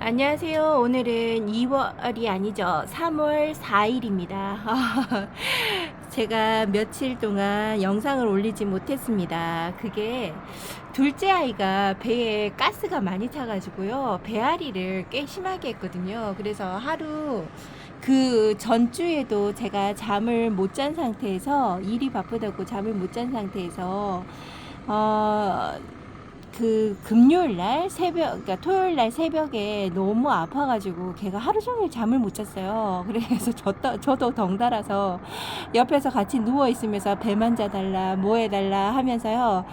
안녕하세요. 오늘은 2월이 아니죠. 3월 4일입니다. 제가 며칠 동안 영상을 올리지 못했습니다. 그게 둘째 아이가 배에 가스가 많이 차가지고요. 배앓이를 꽤 심하게 했거든요. 그래서 하루 그 전주에도 제가 잠을 못 잔 상태에서 일이 바쁘다고 잠을 못 잔 상태에서 어, 그 금요일 날 새벽, 그러니까 토요일 날 새벽에 너무 아파가지고 걔가 하루 종일 잠을 못 잤어요. 그래서 저도, 저도 덩달아서 옆에서 같이 누워 있으면서 배만 자달라, 뭐 해달라 하면서요.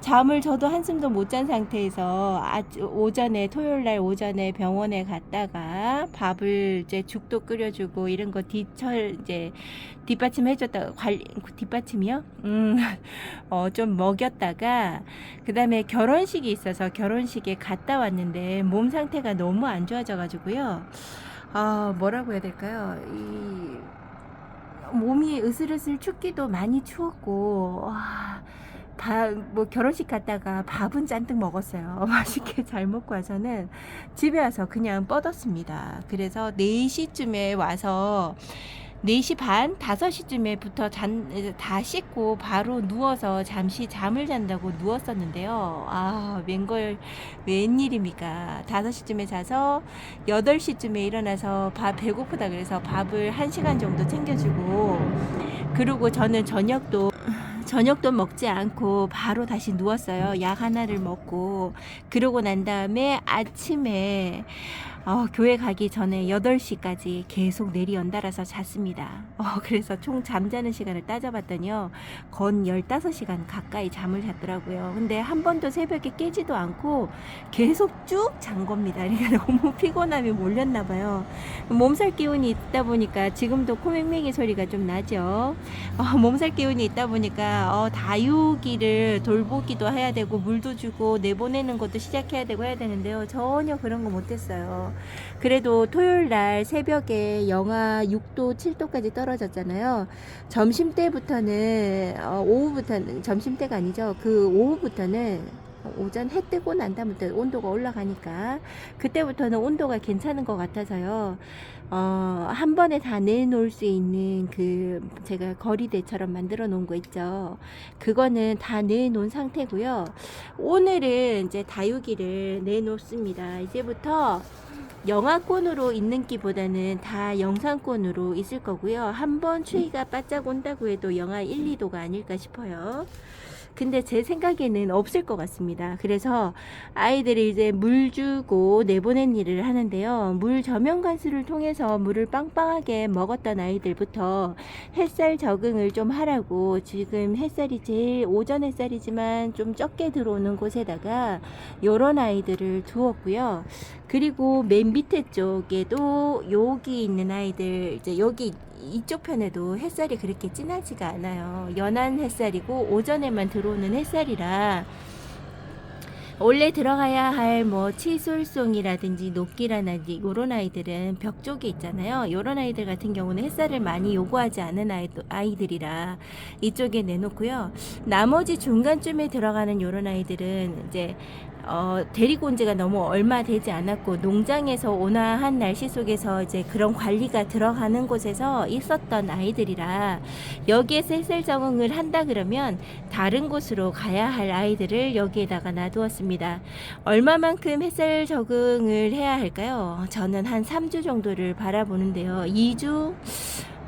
잠을 저도 한숨도 못 잔 상태에서 아, 오전에 토요일 날 오전에 병원에 갔다가 밥을 이제 죽도 끓여주고 이런 거 뒤철 이제 뒷받침 해줬다 관리 뒷받침이요? 음, 어, 좀 먹였다가 그 다음에 결혼식이 있어서 결혼식에 갔다 왔는데 몸 상태가 너무 안 좋아져가지고요. 아 뭐라고 해야 될까요? 이 몸이 으슬으슬 춥기도 많이 추웠고 와, 다, 뭐 결혼식 갔다가 밥은 잔뜩 먹었어요. 맛있게 잘 먹고 와서는 집에 와서 그냥 뻗었습니다. 그래서 4시쯤에 와서 4시 반, 5시쯤에부터 잔, 다 씻고 바로 누워서 잠시 잠을 잔다고 누웠었는데요. 아, 웬걸, 웬일입니까? 5시쯤에 자서 8시쯤에 일어나서 밥 배고프다 그래서 밥을 1시간 정도 챙겨주고, 그리고 저는 저녁도 저녁도 먹지 않고 바로 다시 누웠어요. 약 하나를 먹고 그러고 난 다음에 아침에 어, 교회 가기 전에 8시까지 계속 내리 연달아서 잤습니다. 어, 그래서 총 잠자는 시간을 따져봤더니요. 건 15시간 가까이 잠을 잤더라고요. 근데 한 번도 새벽에 깨지도 않고 계속 쭉 잔 겁니다. 그러니까 너무 피곤함이 몰렸나 봐요. 몸살 기운이 있다 보니까 지금도 코맹맹이 소리가 좀 나죠. 어, 몸살 기운이 있다 보니까 어, 다육이를 돌보기도 해야 되고 물도 주고 내보내는 것도 시작해야 되고 해야 되는데요. 전혀 그런 거 못했어요. 그래도 토요일 날 새벽에 영하 6도, 7도까지 떨어졌잖아요. 점심 때부터는 어, 오후부터는 점심 때가 아니죠. 그 오후부터는 오전 해 뜨고 난 다음부터 온도가 올라가니까 그때부터는 온도가 괜찮은 것 같아서요. 어, 한 번에 다 내놓을 수 있는 그 제가 거리대처럼 만들어 놓은 거 있죠. 그거는 다 내놓은 상태고요. 오늘은 이제 다육이를 내놓습니다. 이제부터 영하권으로 있는 기보다는 다 영상권으로 있을 거고요. 한번 추위가 바짝 온다고 해도 영하 1, 2도가 아닐까 싶어요. 근데 제 생각에는 없을 것 같습니다. 그래서 아이들이 이제 물 주고 내보낸 일을 하는데요. 물 저면 관수를 통해서 물을 빵빵하게 먹었던 아이들부터 햇살 적응을 좀 하라고 지금 햇살이 제일 오전 햇살이지만 좀 적게 들어오는 곳에다가 요런 아이들을 두었고요. 그리고 맨 밑에 쪽에도 여기 있는 아이들 이제 여기 이쪽 편에도 햇살이 그렇게 진하지가 않아요. 연한 햇살이고 오전에만 들어오는 햇살이라 원래 들어가야 할 뭐 치솔송이라든지 녹기라든지 이런 아이들은 벽 쪽에 있잖아요. 이런 아이들 같은 경우는 햇살을 많이 요구하지 않은 아이들이라 이쪽에 내놓고요. 나머지 중간쯤에 들어가는 이런 아이들은 이제 어, 데리고 온 지가 너무 얼마 되지 않았고 농장에서 온화한 날씨 속에서 이제 그런 관리가 들어가는 곳에서 있었던 아이들이라 여기에서 햇살 적응을 한다 그러면 다른 곳으로 가야 할 아이들을 여기에다가 놔두었습니다. 얼마만큼 햇살 적응을 해야 할까요? 저는 한 3주 정도를 바라보는데요. 2주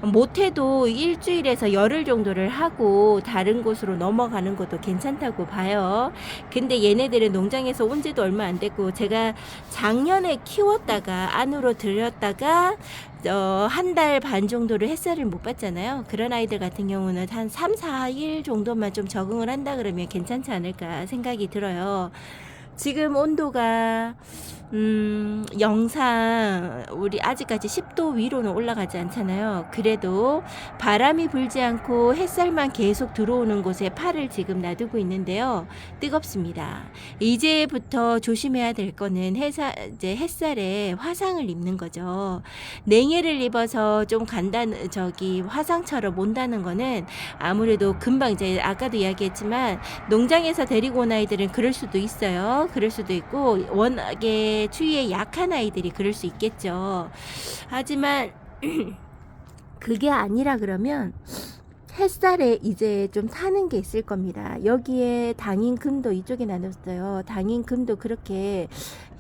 못해도 일주일에서 열흘 정도를 하고 다른 곳으로 넘어가는 것도 괜찮다고 봐요. 근데 얘네들은 농장에서 온 지도 얼마 안 됐고 제가 작년에 키웠다가 안으로 들였다가 어, 한 달 반 정도를 햇살을 못 받잖아요. 그런 아이들 같은 경우는 한 3, 4일 정도만 좀 적응을 한다 그러면 괜찮지 않을까 생각이 들어요. 지금 온도가 음, 영상 우리 아직까지 10도 위로는 올라가지 않잖아요. 그래도 바람이 불지 않고 햇살만 계속 들어오는 곳에 팔을 지금 놔두고 있는데요. 뜨겁습니다. 이제부터 조심해야 될 거는 햇살, 이제 햇살에 화상을 입는 거죠. 냉해를 입어서 좀 간단 저기 화상처럼 온다는 거는 아무래도 금방 이제 아까도 이야기했지만 농장에서 데리고 온 아이들은 그럴 수도 있어요. 그럴 수도 있고 워낙에 추위에 약한 아이들이 그럴 수 있겠죠. 하지만 그게 아니라 그러면 햇살에 이제 좀 사는 게 있을 겁니다. 여기에 당인금도 이쪽에 나눴어요. 당인금도 그렇게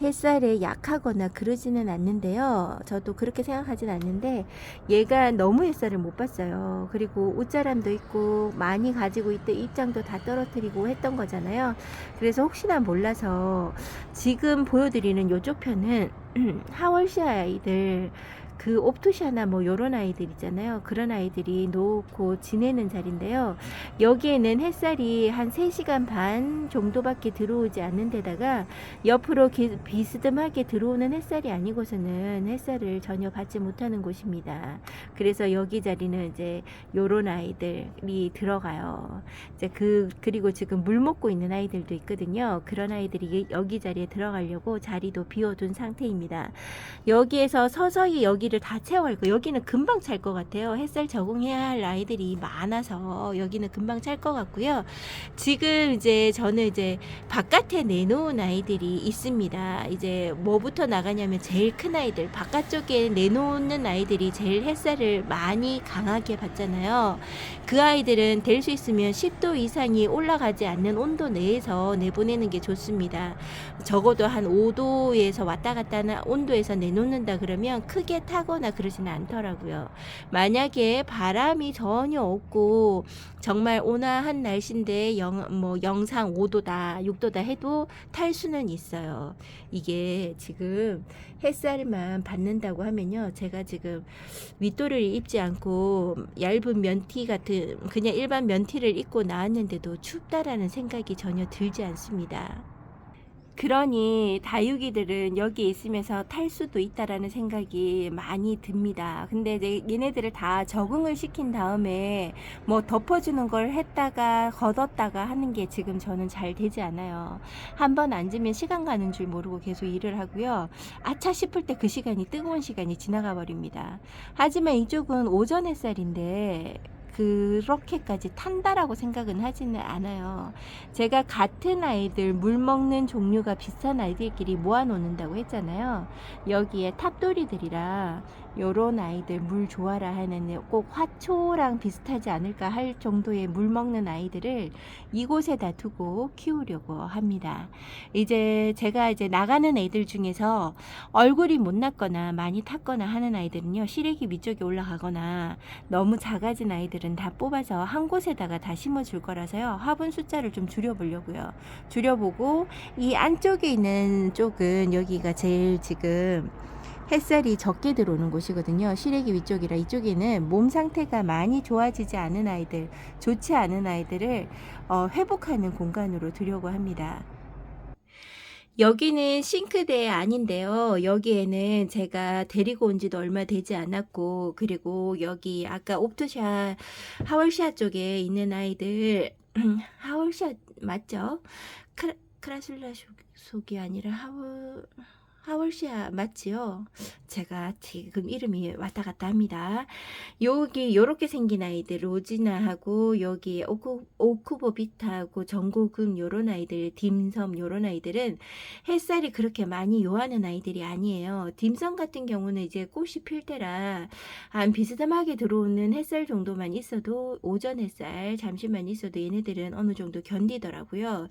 햇살에 약하거나 그러지는 않는데요. 저도 그렇게 생각하진 않는데 얘가 너무 햇살을 못 봤어요. 그리고 옷자람도 있고 많이 가지고 있대 입장도 다 떨어뜨리고 했던 거잖아요. 그래서 혹시나 몰라서 지금 보여드리는 요쪽 편은 하월시 아이들 그 옵토시아나 뭐 요런 아이들 있잖아요. 그런 아이들이 놓고 지내는 자리인데요. 여기에는 햇살이 한 3시간 반 정도밖에 들어오지 않는 데다가 옆으로 기- 비스듬하게 들어오는 햇살이 아니고서는 햇살을 전혀 받지 못하는 곳입니다. 그래서 여기 자리는 이제 요런 아이들이 들어가요. 이제 그 그리고 지금 물 먹고 있는 아이들도 있거든요. 그런 아이들이 여기 자리에 들어가려고 자리도 비워둔 상태입니다. 여기에서 서서히 여기 를 다 채워갈 거. 여기는 금방 찰 것 같아요. 햇살 적응해야 할 아이들이 많아서 여기는 금방 찰 것 같고요. 지금 이제 저는 이제 바깥에 내놓은 아이들이 있습니다. 이제 뭐부터 나가냐면 제일 큰 아이들 바깥쪽에 내놓는 아이들이 제일 햇살을 많이 강하게 받잖아요. 그 아이들은 될 수 있으면 10도 이상이 올라가지 않는 온도 내에서 내보내는 게 좋습니다. 적어도 한 5도에서 왔다 갔다 하는 온도에서 내놓는다 그러면 크게 타 거나 그러지는 않더라고요. 만약에 바람이 전혀 없고 정말 온화한 날씨인데 영, 뭐 영상 5도다, 6도다 해도 탈 수는 있어요. 이게 지금 햇살만 받는다고 하면요. 제가 지금 윗도를 입지 않고 얇은 면티 같은 그냥 일반 면티를 입고 나왔는데도 춥다라는 생각이 전혀 들지 않습니다. 그러니 다육이들은 여기 있으면서 탈 수도 있다라는 생각이 많이 듭니다. 근데 이제 얘네들을 다 적응을 시킨 다음에 뭐 덮어주는 걸 했다가 걷었다가 하는 게 지금 저는 잘 되지 않아요. 한 번 앉으면 시간 가는 줄 모르고 계속 일을 하고요. 아차 싶을 때 그 시간이 뜨거운 시간이 지나가 버립니다. 하지만 이쪽은 오전 햇살인데 그렇게까지 탄다라고 생각은 하지는 않아요. 제가 같은 아이들 물 먹는 종류가 비슷한 아이들끼리 모아 놓는다고 했잖아요. 여기에 탑돌이들이라 요런 아이들 물 좋아라 하는 꼭 화초랑 비슷하지 않을까 할 정도의 물 먹는 아이들을 이곳에다 두고 키우려고 합니다. 이제 제가 이제 나가는 애들 중에서 얼굴이 못 났거나 많이 탔거나 하는 아이들은요 시래기 위쪽에 올라가거나 너무 작아진 아이들은 다 뽑아서 한 곳에다가 다 심어 줄 거라서요 화분 숫자를 좀 줄여보려고요 줄여보고 이 안쪽에 있는 쪽은 여기가 제일 지금 햇살이 적게 들어오는 곳이거든요. 시래기 위쪽이라 이쪽에는 몸 상태가 많이 좋아지지 않은 아이들, 좋지 않은 아이들을 어, 회복하는 공간으로 두려고 합니다. 여기는 싱크대 아닌데요. 여기에는 제가 데리고 온 지도 얼마 되지 않았고, 그리고 여기 아까 옵토샤, 하월샤 쪽에 있는 아이들, 하월샤 맞죠? 크라, 크라슐라 속이 아니라 하월, 하월시아 맞지요? 제가 지금 이름이 왔다 갔다 합니다. 여기 요렇게 생긴 아이들 로지나하고 여기 오쿠, 오쿠보비타하고 전고금 요런 아이들 딤섬 요런 아이들은 햇살이 그렇게 많이 요하는 아이들이 아니에요. 딤섬 같은 경우는 이제 꽃이 필 때라 한 비스듬하게 들어오는 햇살 정도만 있어도 오전 햇살 잠시만 있어도 얘네들은 어느 정도 견디더라고요.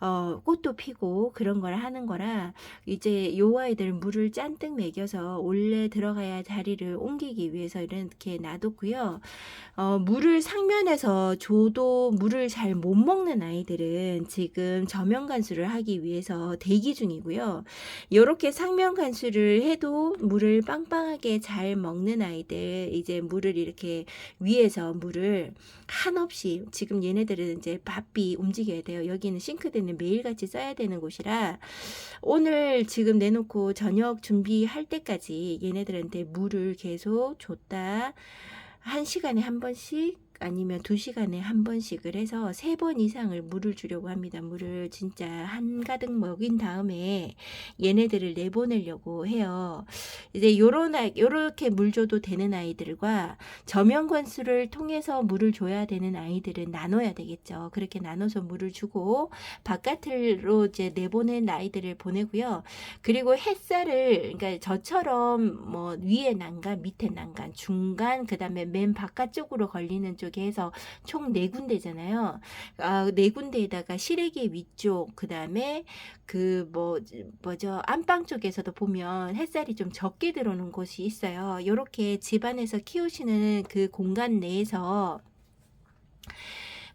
어, 꽃도 피고 그런 걸 하는 거라 이제 요 아이들 물을 잔뜩 먹여서 원래 들어가야 할 자리를 옮기기 위해서 이렇게 놔뒀고요. 어, 물을 상면에서 줘도 물을 잘 못 먹는 아이들은 지금 저면 간수를 하기 위해서 대기 중이고요. 이렇게 상면 간수를 해도 물을 빵빵하게 잘 먹는 아이들 이제 물을 이렇게 위에서 물을 한없이 지금 얘네들은 이제 바삐 움직여야 돼요. 여기는 싱크대는 매일같이 써야 되는 곳이라 오늘 지금 내놓 고 저녁 준비할 때까지 얘네들한테 물을 계속 줬다. 한 시간에 한 번씩 아니면 2시간에 한 번씩을 해서 세 번 이상을 물을 주려고 합니다. 물을 진짜 한가득 먹인 다음에 얘네들을 내보내려고 해요. 이제 요런 요렇게 물 줘도 되는 아이들과 저명관수를 통해서 물을 줘야 되는 아이들은 나눠야 되겠죠. 그렇게 나눠서 물을 주고 바깥으로 이제 내보낸 아이들을 보내고요. 그리고 햇살을 그러니까 저처럼 뭐 위에 난간, 밑에 난간, 중간, 그다음에 맨 바깥쪽으로 걸리는 쪽에 해서 총 네 군데잖아요. 아, 네 군데에다가 실외기 위쪽, 그다음에 그 뭐 뭐죠 안방 쪽에서도 보면 햇살이 좀 적게 들어오는 곳이 있어요. 요렇게 집안에서 키우시는 그 공간 내에서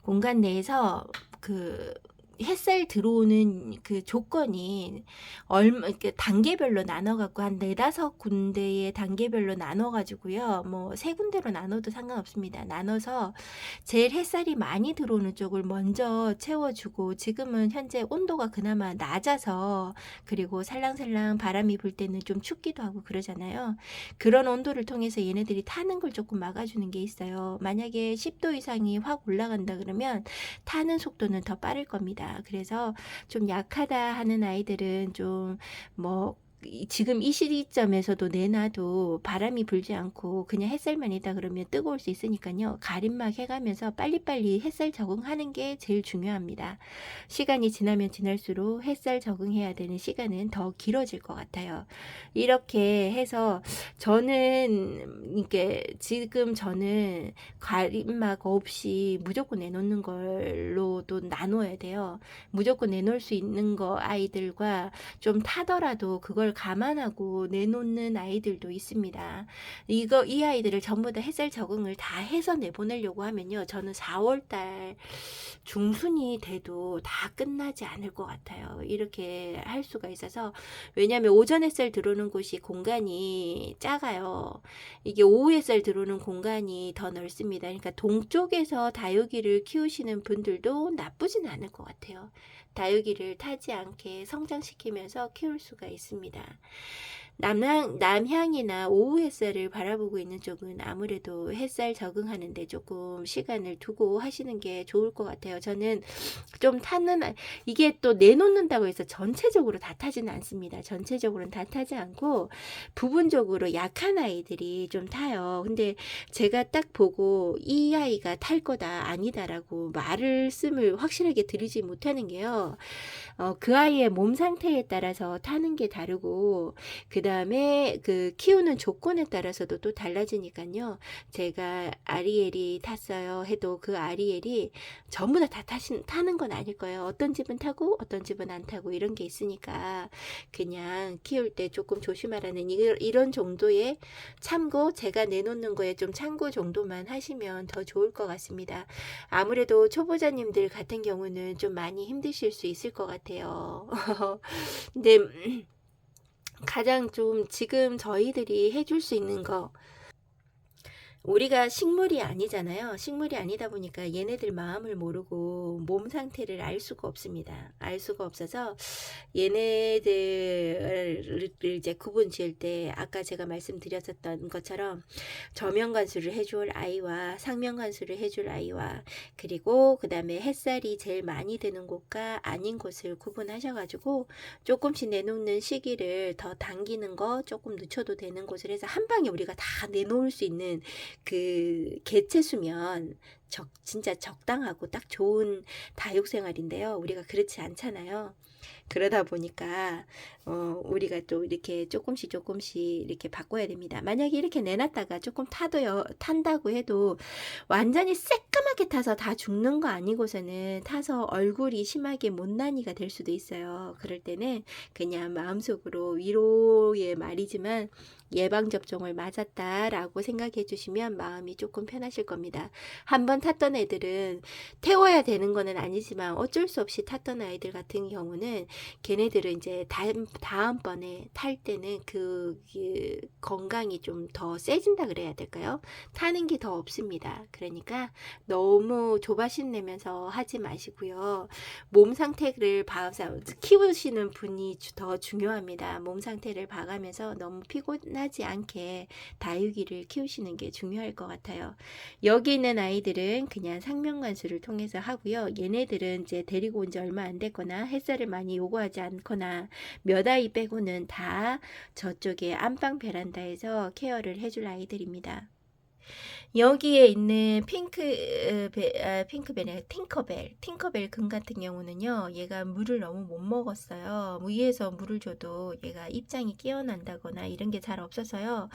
공간 내에서 그 햇살 들어오는 그 조건이 얼마 이렇게 단계별로 나눠 갖고 한 네다섯 군데의 단계별로 나눠 가지고요. 뭐 세 군데로 나눠도 상관없습니다. 나눠서 제일 햇살이 많이 들어오는 쪽을 먼저 채워 주고 지금은 현재 온도가 그나마 낮아서 그리고 살랑살랑 바람이 불 때는 좀 춥기도 하고 그러잖아요. 그런 온도를 통해서 얘네들이 타는 걸 조금 막아 주는 게 있어요. 만약에 10도 이상이 확 올라간다 그러면 타는 속도는 더 빠를 겁니다. 그래서 좀 약하다 하는 아이들은 좀 뭐 지금 이 시점에서도 내놔도 바람이 불지 않고 그냥 햇살만 있다 그러면 뜨거울 수 있으니까요. 가림막 해가면서 빨리빨리 햇살 적응하는 게 제일 중요합니다. 시간이 지나면 지날수록 햇살 적응해야 되는 시간은 더 길어질 것 같아요. 이렇게 해서 저는 이게 지금 저는 가림막 없이 무조건 내놓는 걸로도 나눠야 돼요. 무조건 내놓을 수 있는 거 아이들과 좀 타더라도 그걸 감안하고 내놓는 아이들도 있습니다. 이거 이 아이들을 전부 다 햇살 적응을 다 해서 내보내려고 하면요. 저는 4월 달 중순이 돼도 다 끝나지 않을 것 같아요. 이렇게 할 수가 있어서 왜냐하면 오전 햇살 들어오는 곳이 공간이 작아요. 이게 오후 햇살 들어오는 공간이 더 넓습니다. 그러니까 동쪽에서 다육이를 키우시는 분들도 나쁘진 않을 것 같아요. 다육이를 타지 않게 성장시키면서 키울 수가 있습니다. 남향, 남향이나 오후 햇살을 바라보고 있는 쪽은 아무래도 햇살 적응하는데 조금 시간을 두고 하시는 게 좋을 것 같아요. 저는 좀 타는, 아- 이게 또 내놓는다고 해서 전체적으로 다 타지는 않습니다. 전체적으로는 다 타지 않고 부분적으로 약한 아이들이 좀 타요. 근데 제가 딱 보고 이 아이가 탈 거다, 아니다라고 말씀을 확실하게 드리지 못하는 게요. 어, 그 아이의 몸 상태에 따라서 타는 게 다르고, 그 다음에 그 키우는 조건에 따라서도 또 달라지니까요. 제가 아리엘이 탔어요 해도 그 아리엘이 전부 다, 다 타신, 타는 건 아닐 거예요. 어떤 집은 타고 어떤 집은 안 타고 이런 게 있으니까 그냥 키울 때 조금 조심하라는 이- 이런 정도의 참고 제가 내놓는 거에 좀 참고 정도만 하시면 더 좋을 것 같습니다. 아무래도 초보자님들 같은 경우는 좀 많이 힘드실 수 있을 것 같아요. 근데 음, 가장 좀 지금 저희들이 해줄 수 있는 거 우리가 식물이 아니잖아요. 식물이 아니다 보니까 얘네들 마음을 모르고 몸 상태를 알 수가 없습니다. 알 수가 없어서 얘네들을 이제 구분 지을 때 아까 제가 말씀드렸었던 것처럼 저명 관수를 해줄 아이와 상명 관수를 해줄 아이와 그리고 그 다음에 햇살이 제일 많이 드는 곳과 아닌 곳을 구분하셔가지고 조금씩 내놓는 시기를 더 당기는 거 조금 늦춰도 되는 곳을 해서 한 방에 우리가 다 내놓을 수 있는 그 개체 수면 적 진짜 적당하고 딱 좋은 다육 생활인데요. 우리가 그렇지 않잖아요. 그러다 보니까 어 우리가 또 이렇게 조금씩 조금씩 이렇게 바꿔야 됩니다. 만약에 이렇게 내놨다가 조금 타도요 탄다고 해도 완전히 새까맣게 타서 다 죽는 거 아니고서는 타서 얼굴이 심하게 못난이가 될 수도 있어요. 그럴 때는 그냥 마음속으로 위로의 말이지만 예방 접종을 맞았다라고 생각해 주시면 마음이 조금 편하실 겁니다. 한번 탔던 애들은 태워야 되는 거는 아니지만 어쩔 수 없이 탔던 아이들 같은 경우는 걔네들은 이제 다음 다음번에 탈 때는 그, 그 건강이 좀 더 세진다 그래야 될까요? 타는 게 더 없습니다. 그러니까 너무 조바심 내면서 하지 마시고요. 몸 상태를 봐서 키우시는 분이 주- 더 중요합니다. 몸 상태를 봐가면서 너무 피곤하지 않게 다육이를 키우시는 게 중요할 것 같아요. 여기 있는 아이들은 그냥 상명관수를 통해서 하고요. 얘네들은 이제 데리고 온 지 얼마 안 됐거나 햇살을 많이 요구하지 않거나 몇 아이 빼고는 다 저쪽에 안방 베란다에서 케어를 해줄 아이들입니다. 여기에 있는 핑크 어, 베, 아, 핑크벨의 팅커벨 팅커벨 금 같은 경우는요 얘가 물을 너무 못 먹었어요. 위에서 물을 줘도 얘가 입장이 깨어난다거나 이런 게 잘 없어서요.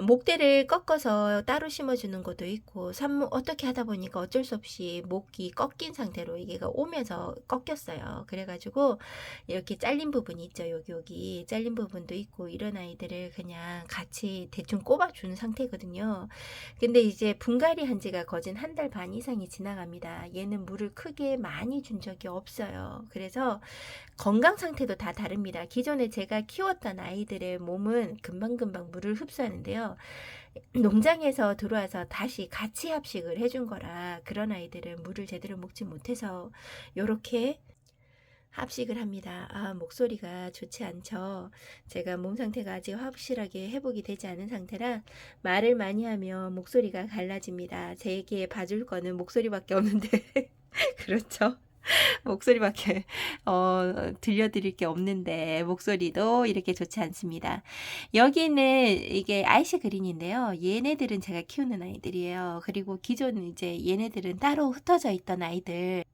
목대를 꺾어서 따로 심어주는 것도 있고 산모 어떻게 하다 보니까 어쩔 수 없이 목이 꺾인 상태로 얘가 오면서 꺾였어요. 그래가지고 이렇게 잘린 부분이 있죠. 여기 여기 잘린 부분도 있고 이런 아이들을 그냥 같이 대충 꼽아주는 상태거든요. 근데 이제 분갈이 한 지가 거진 한 달 반 이상이 지나갑니다. 얘는 물을 크게 많이 준 적이 없어요. 그래서 건강 상태도 다 다릅니다. 기존에 제가 키웠던 아이들의 몸은 금방금방 물을 흡수하는데요. 농장에서 들어와서 다시 같이 합식을 해준 거라 그런 아이들은 물을 제대로 먹지 못해서 요렇게 합식을 합니다. 아, 목소리가 좋지 않죠. 제가 몸 상태가 아직 확실하게 회복이 되지 않은 상태라 말을 많이 하면 목소리가 갈라집니다. 제게 봐줄 거는 목소리밖에 없는데 그렇죠. 목소리밖에 어, 들려드릴 게 없는데 목소리도 이렇게 좋지 않습니다. 여기는 이게 아이시 그린인데요. 얘네들은 제가 키우는 아이들이에요. 그리고 기존 이제 얘네들은 따로 흩어져 있던 아이들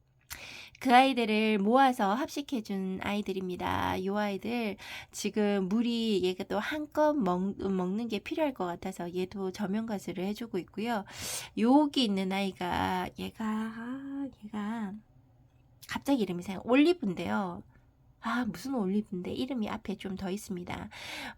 그 아이들을 모아서 합식해 준 아이들입니다. 이 아이들 지금 물이 얘가 또 한껏 먹, 먹는 게 필요할 것 같아서 얘도 저면가스를 해주고 있고요. 여기 있는 아이가 얘가 아, 얘가 갑자기 이름이 생각 올리브인데요. 아 무슨 올리브인데 이름이 앞에 좀 더 있습니다.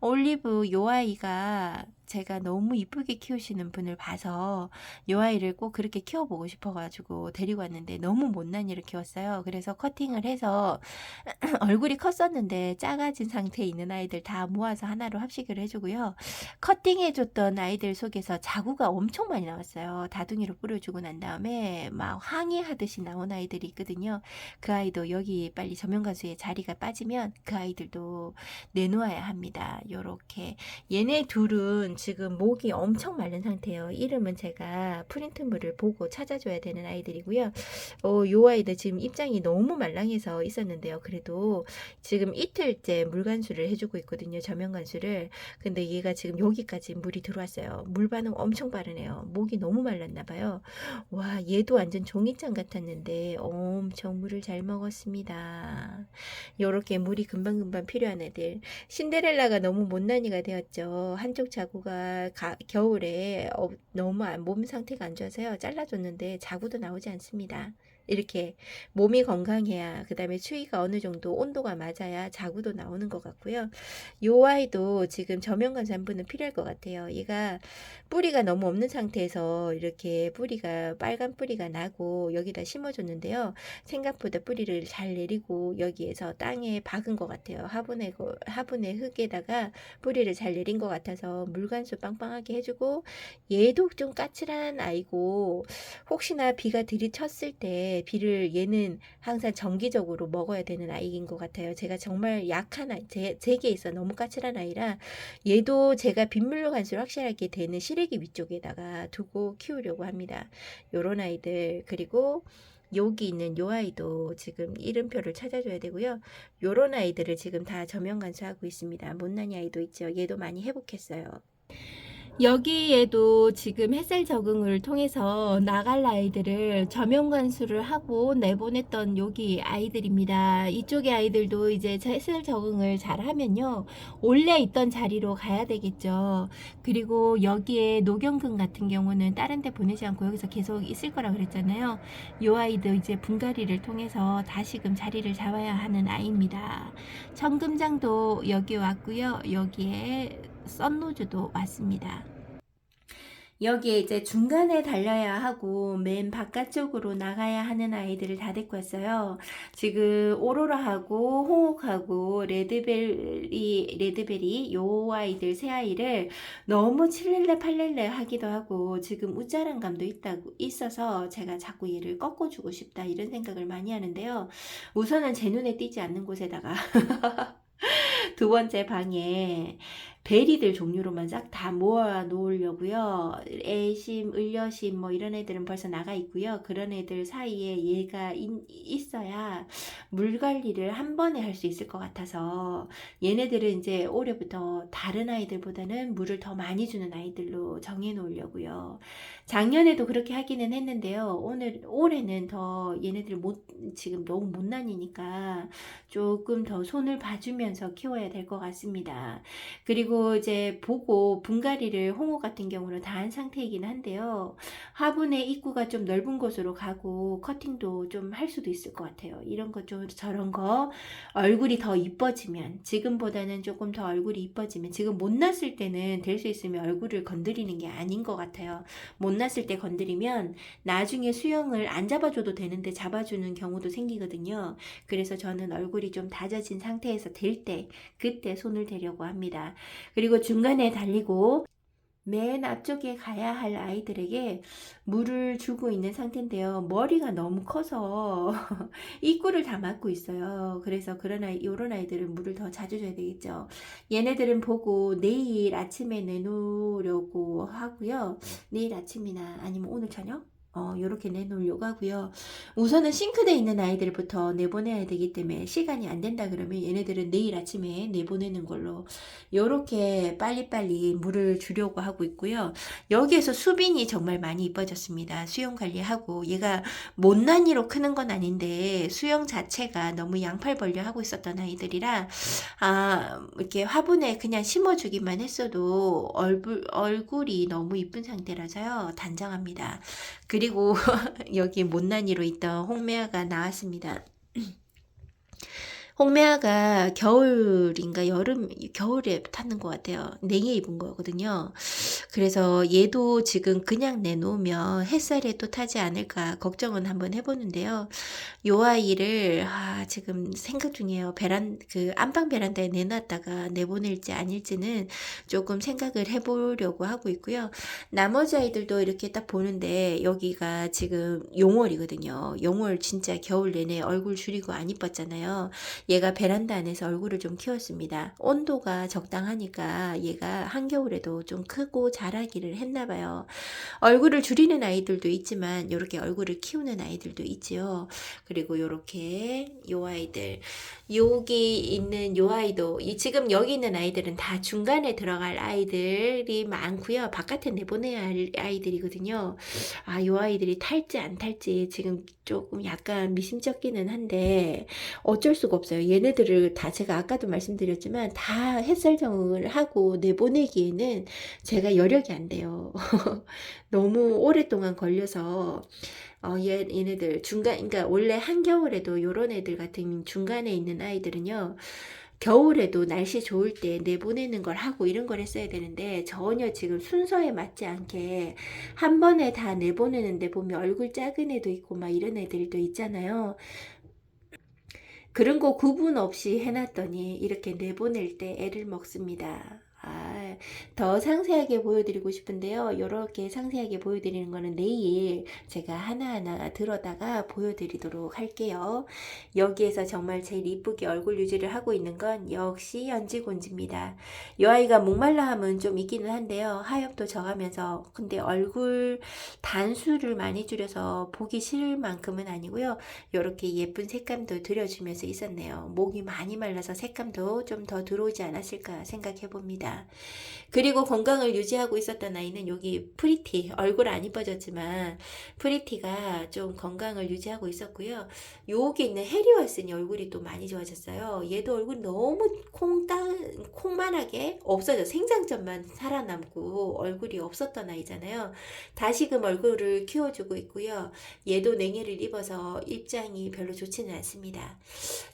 올리브 요 아이가 제가 너무 이쁘게 키우시는 분을 봐서 요 아이를 꼭 그렇게 키워보고 싶어가지고 데리고 왔는데 너무 못난 이를 키웠어요. 그래서 커팅을 해서 얼굴이 컸었는데 작아진 상태에 있는 아이들 다 모아서 하나로 합식을 해주고요. 커팅해줬던 아이들 속에서 자구가 엄청 많이 나왔어요. 다둥이로 뿌려주고 난 다음에 막 항해하듯이 나온 아이들이 있거든요. 그 아이도 여기 빨리 저면가수에 자리가 빠지면 그 아이들도 내놓아야 합니다. 요렇게 얘네 둘은 지금 목이 엄청 마른 상태예요. 이름은 제가 프린트물을 보고 찾아줘야 되는 아이들이고요. 어, 요 아이들 지금 입장이 너무 말랑해서 있었는데요. 그래도 지금 이틀째 물간수를 해주고 있거든요. 저면간수를. 근데 얘가 지금 여기까지 물이 들어왔어요. 물 반응 엄청 빠르네요. 목이 너무 말랐나 봐요. 와, 얘도 완전 종이장 같았는데 엄청 물을 잘 먹었습니다. 요렇게 물이 금방금방 필요한 애들. 신데렐라가 너무 못난이가 되었죠. 한쪽 자구가 가- 겨울에 어, 너무 안- 몸 상태가 안 좋아서요. 잘라줬는데 자구도 나오지 않습니다. 이렇게 몸이 건강해야 그다음에 추위가 어느 정도 온도가 맞아야 자구도 나오는 것 같고요. 요 아이도 지금 저면관 산부는 필요할 것 같아요. 얘가 뿌리가 너무 없는 상태에서 이렇게 뿌리가 빨간 뿌리가 나고 여기다 심어줬는데요. 생각보다 뿌리를 잘 내리고 여기에서 땅에 박은 것 같아요. 화분의 거- 화분의 흙에다가 뿌리를 잘 내린 것 같아서 물관수 빵빵하게 해주고 얘도 좀 까칠한 아이고 혹시나 비가 들이쳤을 때 비를 얘는 항상 정기적으로 먹어야 되는 아이인 것 같아요. 제가 정말 약한 아이, 제, 제게 있어 너무 까칠한 아이라 얘도 제가 빗물로 간수를 확실하게 되는 시래기 위쪽에다가 두고 키우려고 합니다. 요런 아이들 그리고 여기 있는 요 아이도 지금 이름표를 찾아줘야 되고요. 요런 아이들을 지금 다 저면 간수하고 있습니다. 못난이 아이도 있죠. 얘도 많이 회복했어요. 여기에도 지금 햇살 적응을 통해서 나갈 아이들을 저면 관수를 하고 내보냈던 여기 아이들입니다. 이쪽의 아이들도 이제 햇살 적응을 잘 하면요. 원래 있던 자리로 가야 되겠죠. 그리고 여기에 노경근 같은 경우는 다른 데 보내지 않고 여기서 계속 있을 거라 그랬잖아요. 요 아이도 이제 분갈이를 통해서 다시금 자리를 잡아야 하는 아이입니다. 청금장도 여기 왔고요. 여기에 썬노즈도 왔습니다. 여기에 이제 중간에 달려야 하고 맨 바깥쪽으로 나가야 하는 아이들을 다 데리고 왔어요. 지금 오로라하고 홍옥하고 레드벨이 레드벨이 요 아이들 세 아이를 너무 칠렐레 팔렐레 하기도 하고 지금 우짜란 감도 있다고 있어서 제가 자꾸 얘를 꺾어 주고 싶다 이런 생각을 많이 하는데요. 우선은 제 눈에 띄지 않는 곳에다가 두 번째 방에 베리들 종류로만 싹 다 모아 놓으려고요. 애심, 을려심 뭐 이런 애들은 벌써 나가 있고요. 그런 애들 사이에 얘가 인- 있어야 물 관리를 한 번에 할 수 있을 것 같아서 얘네들은 이제 올해부터 다른 아이들보다는 물을 더 많이 주는 아이들로 정해 놓으려고요. 작년에도 그렇게 하기는 했는데요. 오늘 올해는 더 얘네들 못 지금 너무 못난이니까 조금 더 손을 봐주면서 키워야 될 것 같습니다. 그리고 이제 보고 분갈이를 홍어 같은 경우는 다 한 상태이긴 한데요. 화분의 입구가 좀 넓은 곳으로 가고 커팅도 좀 할 수도 있을 것 같아요. 이런 거좀 저런 거 얼굴이 더 이뻐지면 지금보다는 조금 더 얼굴이 이뻐지면 지금 못 났을 때는 될 수 있으면 얼굴을 건드리는 게 아닌 것 같아요. 못 났을 때 건드리면 나중에 수영을 안 잡아줘도 되는데 잡아주는 경우도 생기거든요. 그래서 저는 얼굴이 좀 다져진 상태에서 될 때 그때 손을 대려고 합니다. 그리고 중간에 달리고 맨 앞쪽에 가야 할 아이들에게 물을 주고 있는 상태인데요. 머리가 너무 커서 입구를 다 막고 있어요. 그래서 그런 아이, 요런 아이들은 물을 더 자주 줘야 되겠죠. 얘네들은 보고 내일 아침에 내놓으려고 하고요. 내일 아침이나 아니면 오늘 저녁? 어, 요렇게 내놓으려고 하고요. 우선은 싱크대에 있는 아이들부터 내보내야 되기 때문에 시간이 안 된다 그러면 얘네들은 내일 아침에 내보내는 걸로 요렇게 빨리빨리 물을 주려고 하고 있고요. 여기에서 수빈이 정말 많이 이뻐졌습니다. 수영 관리하고 얘가 못난이로 크는 건 아닌데 수영 자체가 너무 양팔 벌려 하고 있었던 아이들이라 아 이렇게 화분에 그냥 심어주기만 했어도 얼굴 얼굴이 너무 이쁜 상태라서요 단정합니다. 그리고 여기 못난이로 있던 홍매아가 나왔습니다. 홍매아가 겨울인가 여름 겨울에 탔는 것 같아요. 냉해 입은 거거든요. 그래서 얘도 지금 그냥 내놓으면 햇살에 또 타지 않을까 걱정은 한번 해보는데요. 요 아이를 아, 지금 생각 중이에요. 베란 그 안방 베란다에 내놨다가 내보낼지 아닐지는 조금 생각을 해보려고 하고 있고요. 나머지 아이들도 이렇게 딱 보는데 여기가 지금 용월이거든요. 용월 진짜 겨울 내내 얼굴 줄이고 안 이뻤잖아요. 얘가 베란다 안에서 얼굴을 좀 키웠습니다. 온도가 적당하니까 얘가 한겨울에도 좀 크고 자라기를 했나 봐요. 얼굴을 줄이는 아이들도 있지만 이렇게 얼굴을 키우는 아이들도 있지요. 그리고 요렇게 요 아이들 여기 있는 요 아이도 이 지금 여기 있는 아이들은 다 중간에 들어갈 아이들이 많고요. 바깥에 내보내야 할 아이들이거든요. 아, 요 아이들이 탈지 안 탈지 지금 조금 약간 미심쩍기는 한데 어쩔 수가 없어요. 얘네들을 다 제가 아까도 말씀드렸지만 다 햇살 정을 하고 내보내기에는 제가 여력이 안 돼요. 너무 오랫동안 걸려서 어, 얘, 얘네들 중간, 그러니까 원래 한겨울에도 요런 애들 같은 중간에 있는 아이들은요. 겨울에도 날씨 좋을 때 내보내는 걸 하고 이런 걸 했어야 되는데 전혀 지금 순서에 맞지 않게 한 번에 다 내보내는데 보면 얼굴 작은 애도 있고 막 이런 애들도 있잖아요. 그런 거 구분 없이 해놨더니 이렇게 내보낼 때 애를 먹습니다. 아, 더 상세하게 보여드리고 싶은데요. 이렇게 상세하게 보여드리는 거는 내일 제가 하나하나 들어다가 보여드리도록 할게요. 여기에서 정말 제일 이쁘게 얼굴 유지를 하고 있는 건 역시 연지곤지입니다. 이 아이가 목말라함은 좀 있기는 한데요. 하엽도 져가면서 근데 얼굴 단수를 많이 줄여서 보기 싫을 만큼은 아니고요. 이렇게 예쁜 색감도 들여주면서 있었네요. 목이 많이 말라서 색감도 좀 더 들어오지 않았을까 생각해 봅니 다. 그리고 건강을 유지하고 있었던 아이는 여기 프리티 얼굴 안 이뻐졌지만 프리티가 좀 건강을 유지하고 있었고요. 여기 있는 해리와슨이 얼굴이 또 많이 좋아졌어요. 얘도 얼굴 너무 콩땅 콩만하게 없어져 생장점만 살아남고 얼굴이 없었던 아이잖아요. 다시금 얼굴을 키워주고 있고요. 얘도 냉해를 입어서 입장이 별로 좋지는 않습니다.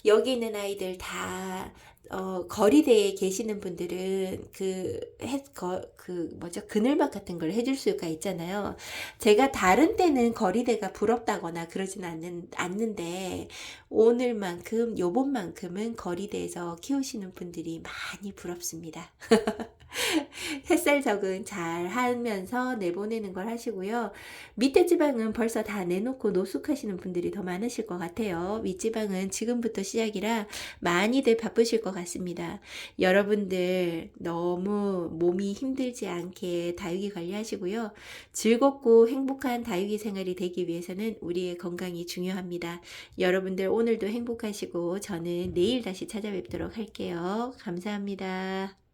여기 있는 아이들 다 어, 거리대에 계시는 분들은 그, 해, 거, 그, 뭐죠, 그늘막 같은 걸 해줄 수가 있잖아요. 제가 다른 때는 거리대가 부럽다거나 그러진 않는, 않는데, 오늘만큼, 요번만큼은 거리대에서 키우시는 분들이 많이 부럽습니다. 햇살 적응 잘 하면서 내보내는 걸 하시고요. 밑에 지방은 벌써 다 내놓고 노숙하시는 분들이 더 많으실 것 같아요. 윗지방은 지금부터 시작이라 많이들 바쁘실 것 같습니다. 여러분들 너무 몸이 힘들지 않게 다육이 관리하시고요. 즐겁고 행복한 다육이 생활이 되기 위해서는 우리의 건강이 중요합니다. 여러분들 오늘도 행복하시고 저는 내일 다시 찾아뵙도록 할게요. 감사합니다.